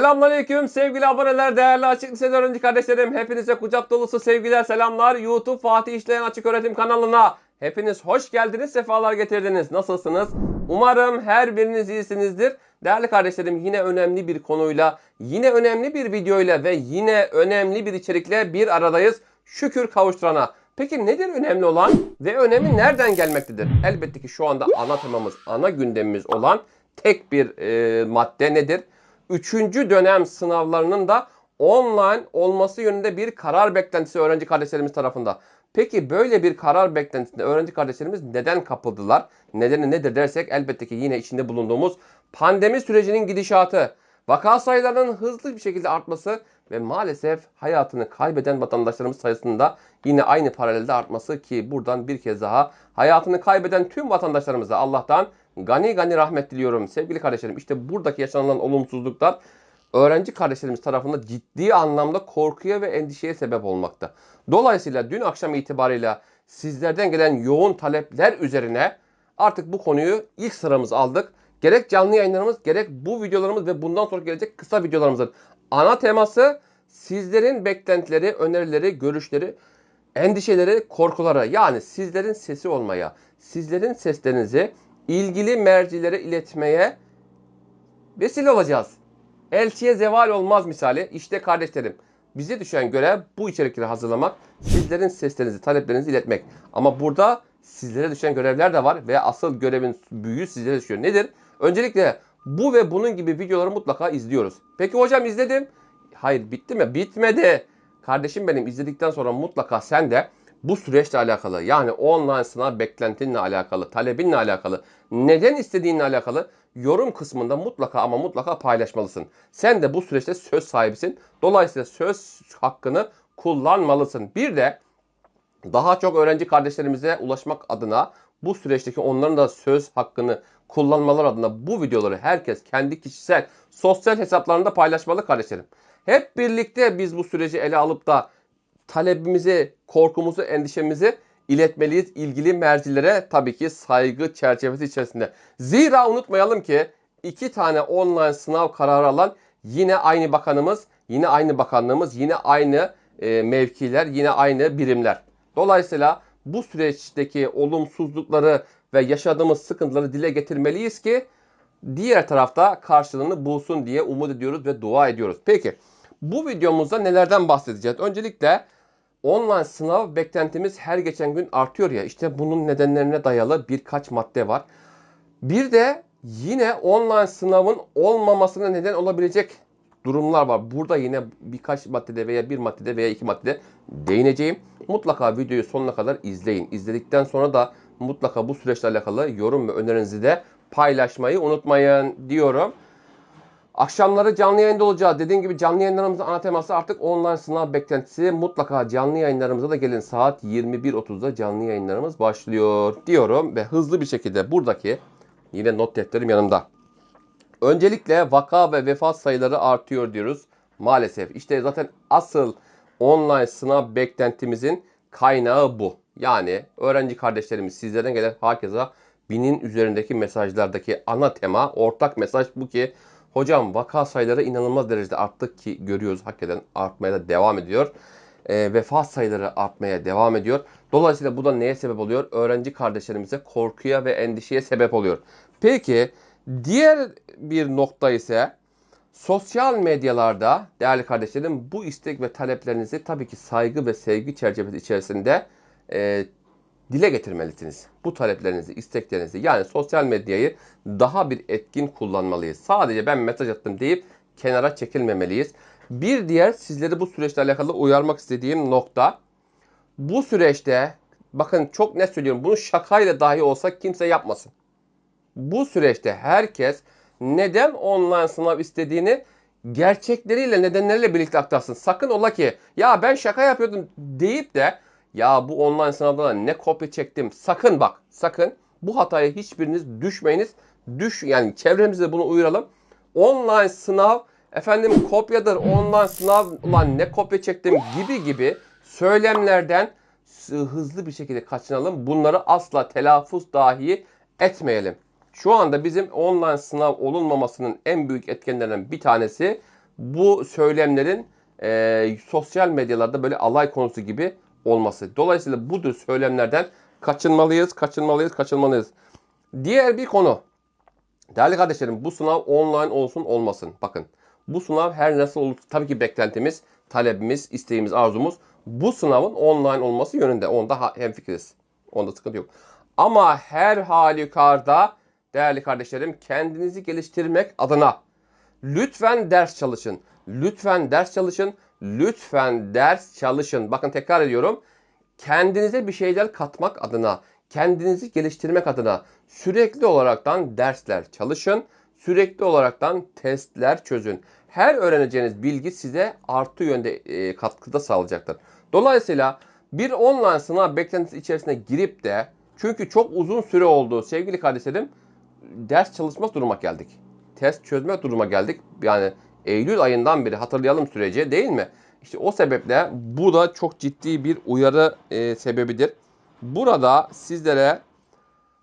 Selamünaleyküm sevgili aboneler, değerli açık liseli öğrenci kardeşlerim. Hepinize kucak dolusu sevgiler, selamlar. YouTube Fatih İşleyen Açık Öğretim kanalına hepiniz hoş geldiniz, sefalar getirdiniz. Nasılsınız? Umarım her biriniz iyisinizdir. Değerli kardeşlerim yine önemli bir konuyla, yine önemli bir videoyla ve yine önemli bir içerikle bir aradayız. Şükür kavuşturana. Peki nedir önemli olan ve önemi nereden gelmektedir? Elbette ki şu anda ana temamız, ana gündemimiz olan tek bir e, madde nedir? Üçüncü dönem sınavlarının da online olması yönünde bir karar beklentisi öğrenci kardeşlerimiz tarafında. Peki böyle bir karar beklentisinde öğrenci kardeşlerimiz neden kapıldılar? Nedeni nedir dersek elbette ki yine içinde bulunduğumuz pandemi sürecinin gidişatı, vaka sayılarının hızlı bir şekilde artması ve maalesef hayatını kaybeden vatandaşlarımız sayısında yine aynı paralelde artması ki buradan bir kez daha hayatını kaybeden tüm vatandaşlarımıza Allah'tan gani gani rahmet diliyorum. Sevgili kardeşlerim işte buradaki yaşanılan olumsuzluklar öğrenci kardeşlerimiz tarafından ciddi anlamda korkuya ve endişeye sebep olmakta. Dolayısıyla dün akşam itibarıyla sizlerden gelen yoğun talepler üzerine artık bu konuyu ilk sıramız aldık. Gerek canlı yayınlarımız gerek bu videolarımız ve bundan sonra gelecek kısa videolarımızın ana teması sizlerin beklentileri, önerileri, görüşleri, endişeleri, korkuları yani sizlerin sesi olmaya, sizlerin seslerinizi ilgili mercilere iletmeye vesile olacağız. Elçiye zeval olmaz misali. İşte kardeşlerim bize düşen görev bu içerikleri hazırlamak, sizlerin seslerinizi, taleplerinizi iletmek. Ama burada sizlere düşen görevler de var ve asıl görevin büyüğü sizlere düşüyor. Nedir? Öncelikle bu ve bunun gibi videoları mutlaka izliyoruz. Peki hocam izledim. Hayır bitti mi? Bitmedi. Kardeşim benim izledikten sonra mutlaka sen de bu süreçle alakalı yani online sınav beklentinle alakalı, talebinle alakalı, neden istediğinle alakalı yorum kısmında mutlaka ama mutlaka paylaşmalısın. Sen de bu süreçte söz sahibisin. Dolayısıyla söz hakkını kullanmalısın. Bir de daha çok öğrenci kardeşlerimize ulaşmak adına bu süreçteki onların da söz hakkını kullanmaları adına bu videoları herkes kendi kişisel sosyal hesaplarında paylaşmalı kardeşlerim. Hep birlikte biz bu süreci ele alıp da talebimizi, korkumuzu, endişemizi iletmeliyiz ilgili mercilere tabii ki saygı çerçevesi içerisinde. Zira unutmayalım ki iki tane online sınav kararı alan yine aynı bakanımız, yine aynı bakanlığımız, yine aynı e, mevkiler, yine aynı birimler. Dolayısıyla bu süreçteki olumsuzlukları ve yaşadığımız sıkıntıları dile getirmeliyiz ki diğer tarafta karşılığını bulsun diye umut ediyoruz ve dua ediyoruz. Peki bu videomuzda nelerden bahsedeceğiz? Öncelikle online sınav beklentimiz her geçen gün artıyor ya. İşte bunun nedenlerine dayalı birkaç madde var. Bir de yine online sınavın olmamasına neden olabilecek durumlar var. Burada yine birkaç maddede veya bir maddede veya iki maddede değineceğim. Mutlaka videoyu sonuna kadar izleyin. İzledikten sonra da mutlaka bu süreçle alakalı yorum ve önerinizi de paylaşmayı unutmayın diyorum. Akşamları canlı yayında olacağız. Dediğim gibi canlı yayınlarımızın ana teması artık online sınav beklentisi. Mutlaka canlı yayınlarımıza da gelin. Saat 21.30'da canlı yayınlarımız başlıyor diyorum. Ve hızlı bir şekilde buradaki yine not defterim yanımda. Öncelikle vaka ve vefat sayıları artıyor diyoruz. Maalesef işte zaten asıl online sınav beklentimizin kaynağı bu. Yani öğrenci kardeşlerimiz sizlerden gelen herkese binin üzerindeki mesajlardaki ana tema ortak mesaj bu ki Hocam vaka sayıları inanılmaz derecede arttı ki görüyoruz hakikaten artmaya da devam ediyor. E, vefat sayıları artmaya devam ediyor. Dolayısıyla bu da neye sebep oluyor? Öğrenci kardeşlerimize korkuya ve endişeye sebep oluyor. Peki diğer bir nokta ise sosyal medyalarda değerli kardeşlerim bu istek ve taleplerinizi tabii ki saygı ve sevgi çerçevesi içerisinde e, dile getirmelisiniz. Bu taleplerinizi, isteklerinizi yani sosyal medyayı daha bir etkin kullanmalıyız. Sadece ben mesaj attım deyip kenara çekilmemeliyiz. Bir diğer sizleri bu süreçle alakalı uyarmak istediğim nokta bu süreçte bakın çok net söylüyorum bunu şakayla dahi olsa kimse yapmasın. Bu süreçte herkes neden online sınav istediğini gerçekleriyle nedenleriyle birlikte aktarsın. Sakın ola ki ya ben şaka yapıyordum deyip de ya bu online sınavda ne kopya çektim. Sakın bak sakın bu hataya hiçbiriniz düşmeyiniz. Düş yani çevremizde bunu uyaralım. Online sınav efendim kopyadır online sınav ulan ne kopya çektim gibi gibi söylemlerden hızlı bir şekilde kaçınalım. Bunları asla telaffuz dahi etmeyelim. Şu anda bizim online sınav olunmamasının en büyük etkenlerinden bir tanesi bu söylemlerin e, sosyal medyalarda böyle alay konusu gibi olması. Dolayısıyla bu tür söylemlerden kaçınmalıyız, kaçınmalıyız, kaçınmalıyız. Diğer bir konu. Değerli kardeşlerim bu sınav online olsun olmasın. Bakın bu sınav her nasıl olur tabii ki beklentimiz, talebimiz, isteğimiz, arzumuz bu sınavın online olması yönünde. Onda hemfikiriz. Onda sıkıntı yok. Ama her halükarda değerli kardeşlerim kendinizi geliştirmek adına lütfen ders çalışın. Lütfen ders çalışın. Lütfen ders çalışın. Bakın tekrar ediyorum. Kendinize bir şeyler katmak adına, kendinizi geliştirmek adına sürekli olaraktan dersler çalışın. Sürekli olaraktan testler çözün. Her öğreneceğiniz bilgi size artı yönde e, katkıda sağlayacaktır. Dolayısıyla bir online sınav beklentisi içerisine girip de çünkü çok uzun süre oldu sevgili kardeşlerim ders çalışma duruma geldik. Test çözme duruma geldik. Yani Eylül ayından beri hatırlayalım süreci değil mi? İşte o sebeple bu da çok ciddi bir uyarı e, sebebidir. Burada sizlere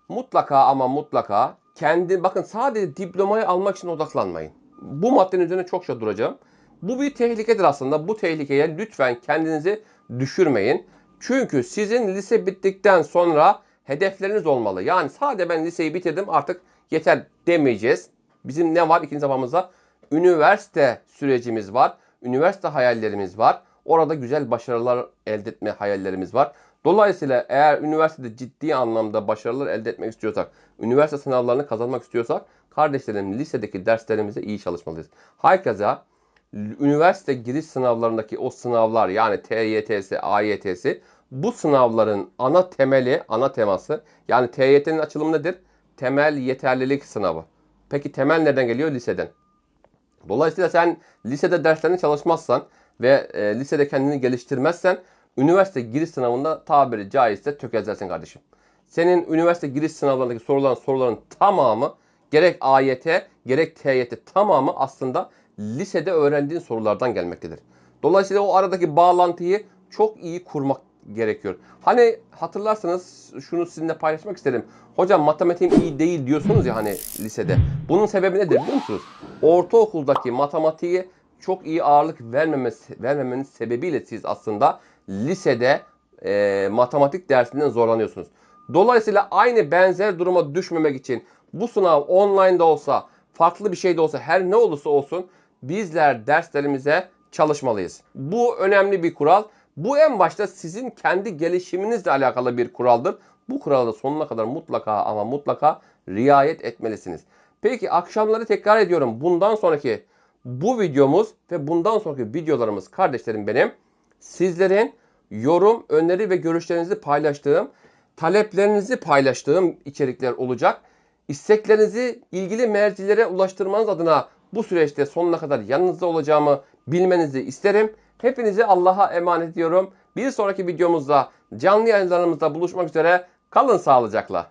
mutlaka ama mutlaka kendi bakın sadece diplomayı almak için odaklanmayın. Bu maddenin üzerine çokça duracağım. Bu bir tehlikedir aslında. Bu tehlikeye lütfen kendinizi düşürmeyin. Çünkü sizin lise bittikten sonra hedefleriniz olmalı. Yani sadece ben liseyi bitirdim artık yeter demeyeceğiz. Bizim ne var ikinci safhamızda? Üniversite sürecimiz var. Üniversite hayallerimiz var. Orada güzel başarılar elde etme hayallerimiz var. Dolayısıyla eğer üniversitede ciddi anlamda başarılar elde etmek istiyorsak, üniversite sınavlarını kazanmak istiyorsak kardeşlerim lisedeki derslerimize iyi çalışmalıyız. Herkese üniversite giriş sınavlarındaki o sınavlar yani TYT'si, AYT'si bu sınavların ana temeli, ana teması yani TYT'nin açılımı nedir? Temel yeterlilik sınavı. Peki temel nereden geliyor? Liseden. Dolayısıyla sen lisede derslerini çalışmazsan ve e, lisede kendini geliştirmezsen üniversite giriş sınavında tabiri caizse tökezlersin kardeşim. Senin üniversite giriş sınavlarındaki sorulan soruların tamamı gerek AYT gerek TYT tamamı aslında lisede öğrendiğin sorulardan gelmektedir. Dolayısıyla o aradaki bağlantıyı çok iyi kurmak gerekiyor. Hani hatırlarsanız şunu sizinle paylaşmak isterim. Hocam matematiğim iyi değil diyorsunuz ya hani lisede. Bunun sebebi nedir biliyor musunuz? Ortaokuldaki matematiğe çok iyi ağırlık vermemesi, vermemenin sebebiyle siz aslında lisede e, matematik dersinden zorlanıyorsunuz. Dolayısıyla aynı benzer duruma düşmemek için bu sınav online de olsa, farklı bir şey de olsa, her ne olursa olsun bizler derslerimize çalışmalıyız. Bu önemli bir kural. Bu en başta sizin kendi gelişiminizle alakalı bir kuraldır. Bu kurala sonuna kadar mutlaka ama mutlaka riayet etmelisiniz. Peki akşamları tekrar ediyorum. Bundan sonraki bu videomuz ve bundan sonraki videolarımız kardeşlerim benim sizlerin yorum, öneri ve görüşlerinizi paylaştığım, taleplerinizi paylaştığım içerikler olacak. İsteklerinizi ilgili mercilere ulaştırmanız adına bu süreçte sonuna kadar yanınızda olacağımı bilmenizi isterim. Hepinizi Allah'a emanet ediyorum. Bir sonraki videomuzda canlı yayınlarımızda buluşmak üzere. Kalın sağlıcakla.